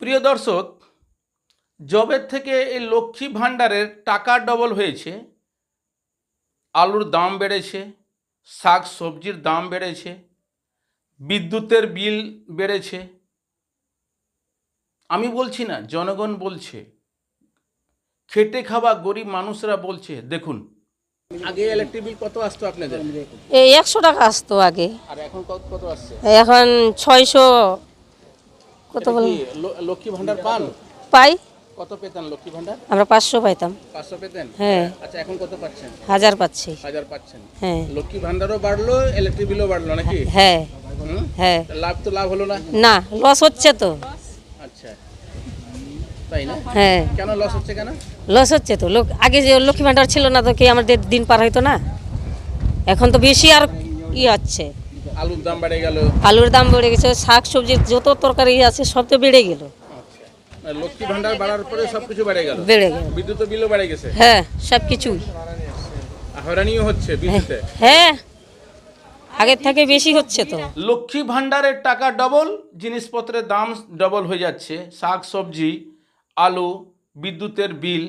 প্রিয় দর্শক জবের থেকে এই লক্ষ্মী ভাণ্ডারের টাকা ডবল হয়েছে আলুর দাম বেড়েছে শাক সবজির দাম বেড়েছে বিদ্যুতের বিল বেড়েছে। আমি বলছি না জনগণ বলছে খেটে খাওয়া গরিব মানুষরা বলছে দেখুন। আগে ইলেকট্রিক বিল কত আসতো আপনাদের? এই একশো টাকা আসতো আগে। আর এখন কত কত আসছে? এখন ছয়শো কত লক্ষ্মী ভাণ্ডার পান? পাই। কত পেতেন লক্ষ্মী ভাণ্ডার? আমরা পাঁচশো পাইতাম। পাঁচশো পেতেন? হ্যাঁ। আচ্ছা এখন কত পাচ্ছেন? হাজার পাচ্ছি। হাজার পাচ্ছেন। হ্যাঁ। লক্ষ্মী ভান্ডারও বাড়লো ইলেকট্রিক বিলও বাড়লো নাকি? হ্যাঁ। হ্যাঁ। লাভ তো লাভ হলো না? না লস হচ্ছে তো। আচ্ছা। তাই না? হ্যাঁ। কেন লস হচ্ছে কেন? লস হচ্ছে তো। লোক আগে যে লক্ষ্মী ভাণ্ডার ছিল না তো কি আমাদের দিন পার হইতো না? এখন তো বেশি আর ই হচ্ছে। আলুর দাম বেড়ে গেল। আলুর দাম বেড়ে গেছে শাক সবজির যত তরকারি আছে সব তো বেড়ে গেল। আচ্ছা। লক্ষ্মী ভান্ডার বাড়ার পরে সবকিছু বেড়ে গেল। বেড়ে গেল। বিদ্যুৎ বিলও বেড়ে গেছে। হ্যাঁ সব কিছুই। আর হয়রানিও হচ্ছে বিদ্যুতে। হ্যাঁ আগের থেকে বেশি হচ্ছে তো। লক্ষ্মী ভাণ্ডারের টাকা ডবল জিনিসপত্রের দাম ডবল হয়ে যাচ্ছে। শাক সবজি আলু বিদ্যুতের বিল।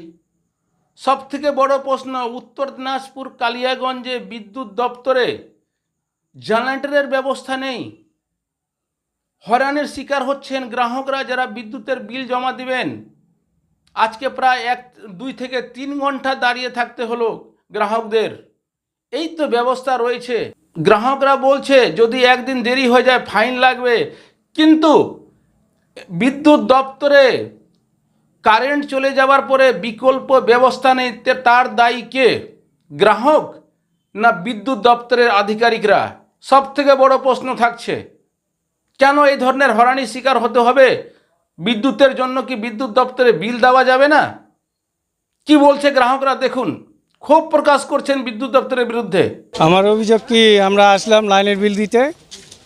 সব থেকে বড় প্রশ্ন উত্তর দিনাজপুর কালিয়াগঞ্জে বিদ্যুৎ দপ্তরে জেনারেটরের ব্যবস্থা নেই। হয়রানির শিকার হচ্ছেন গ্রাহকরা যারা বিদ্যুতের বিল জমা দিবেন। আজকে প্রায় এক, দুই থেকে তিন ঘণ্টা দাঁড়িয়ে থাকতে হলো গ্রাহকদের। এই তো ব্যবস্থা রয়েছে। গ্রাহকরা বলছে, যদি একদিন দেরি হয়ে যায়, ফাইন লাগবে। কিন্তু বিদ্যুৎ দপ্তরে কারেন্ট চলে যাওয়ার পরে বিকল্প ব্যবস্থা নেই তার দায়ী কে? গ্রাহক না বিদ্যুৎ দপ্তরের আধিকারিকরা? সব থেকে বড় প্রশ্ন থাকছে কেন এই ধরনের হরানির শিকার হতে হবে? বিদ্যুতের জন্য কি বিদ্যুৎ দপ্তরে বিল দেওয়া যাবে না? কি বলছে গ্রাহকরা? দেখুন ক্ষোভ প্রকাশ করছেন বিদ্যুৎ দপ্তরের বিরুদ্ধে। আমার অভিযোগ কি আমরা আসলাম লাইনের বিল দিতে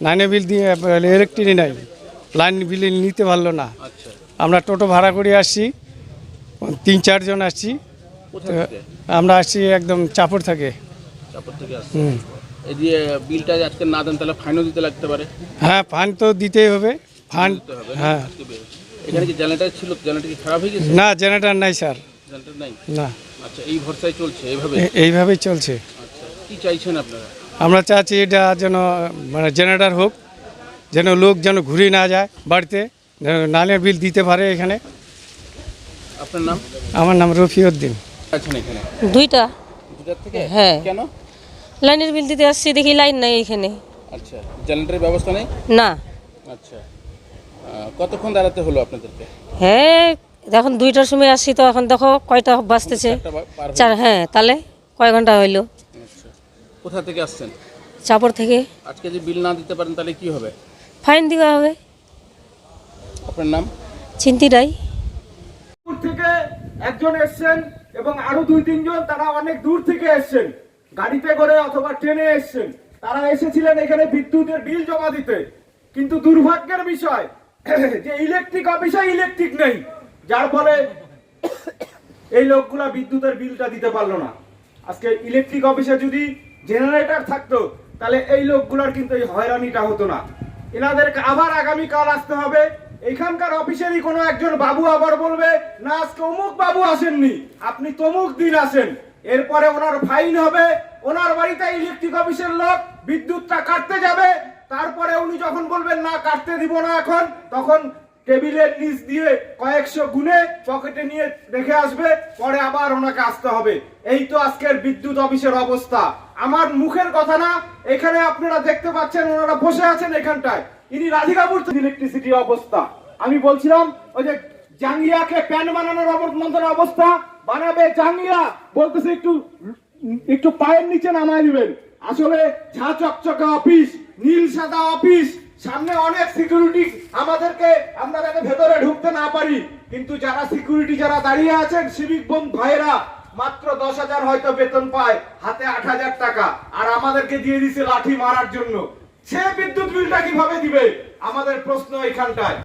লাইনের বিল দিয়ে ইলেকট্রিক নাই লাইন বিল নিতে পারল না। আচ্ছা। আমরা টোটো ভাড়া করে আসছি তিন চারজন আসছি আমরা আসছি একদম চাপড় থাকে। হুম। দিয়ে বিলটা আজকে না দেন তাহলে ফাইনও দিতে লাগতে পারে। হ্যাঁ ফান্ড তো দিতেই হবে। হবে হ্যাঁ। এখানে কি জেনারেটর ছিল? জেনারেটর কি খারাপ হয়ে গেছে? না জেনারেটার নাই স্যার জেনারেটর নাই? না। আচ্ছা এই ভরসায় চলছে এইভাবে? এইভাবেই চলছে। আচ্ছা কি চাইছেন আপনারা? আমরা চাচ্ছি এটা যেন মানে জেনারেটার হোক যেন লোক যেন ঘুরে না যায় বাড়িতে নালের বিল দিতে পারে এখানে। আপনার নাম? আমার নাম রফিউদ্দিন। আছেন এখানে? দুইটা। দুটার থেকে? হ্যাঁ। কেন? লাইনের বিল দিতে আসছি দেখি লাইন নাই এখানে। আচ্ছা জেনারেটরের ব্যবস্থা নেই? না। আচ্ছা। কতক্ষণ দাঁড়াতে হলো আপনাদেরকে? হ্যাঁ এখন দুইটার সময় আসছি তো এখন দেখো কয়টা বাজতেছে। হয়ে- চার হ্যাঁ তাহলে কয় ঘণ্টা হইল? আচ্ছা। কোথা থেকে আসছেন? চাপড় থেকে। আজকে যে বিল না দিতে পারেন তাহলে কি হবে? ফাইন দেওয়া হবে। আপনার নাম? চিন্তিটাই দূর থেকে একজন এসছেন এবং আরও দুই তিনজন তারা অনেক দূর থেকে এসছেন। গাড়িতে করে অথবা ট্রেনে এসছেন। তারা এসেছিলেন এখানে বিদ্যুতের বিল জমা দিতে। কিন্তু দুর্ভাগ্যের বিষয়, যে ইলেকট্রিক অফিসে ইলেকট্রিক নেই। যার ফলে এই লোকগুলা বিদ্যুতের বিলটা দিতে পারল না। আজকে ইলেকট্রিক অফিসে যদি জেনারেটর থাকতো, তাহলে এই লোকগুলার কিন্তু এই হয়রানিটা হতো না। এনাদেরকে আবার আগামী কাল আসতে হবে। এখানকার অফিসেরই কোনো একজন বাবু আবার বলবে, না, আজকে অমুক বাবু আসেননি। আপনি তমুক দিন আসেন। এরপরে ওনার ফাইন হবে, ওনার বাড়িতে ইলেকট্রিক অফিসের লোক বিদ্যুৎটা কাটতে যাবে, তারপরে উনি যখন বলবেন, না, কাটতে দিব না এখন, তখন টেবিলের নিচ দিয়ে কয়েকশো গুনে পকেটে নিয়ে রেখে আসবে, পরে আবার ওনাকে আসতে হবে। এই তো আজকের বিদ্যুৎ অফিসের অবস্থা। আমার মুখের কথা না, এখানে আপনারা দেখতে পাচ্ছেন, ওনারা বসে আছেন এখানটায়। ইনি রাধিকাপুর ইলেকট্রিসিটি অবস্থা। আমি বলছিলাম, ওই যে জাঙ্গিয়াকে প্যান বানানোর মতন অবস্থা বানাবে জাঙ্গিয়া বলতেছে একটু একটু পায়ের নিচে নামায় দিবেন। আসলে ঝা চকচকে অফিস, নীল সাদা অফিস, সামনে অনেক সিকিউরিটি আমাদেরকে আমরা যাতে ভেতরে ঢুকতে না পারি। কিন্তু যারা সিকিউরিটি যারা দাঁড়িয়ে আছেন সিভিক বোন ভাইরা মাত্র দশ হাজার হয়তো বেতন পায়, হাতে আট হাজার টাকা। আর আমাদেরকে দিয়ে দিছে লাঠি মারার জন্য। সে বিদ্যুৎ বিলটা কীভাবে দিবে? আমাদের প্রশ্ন এখানটায়।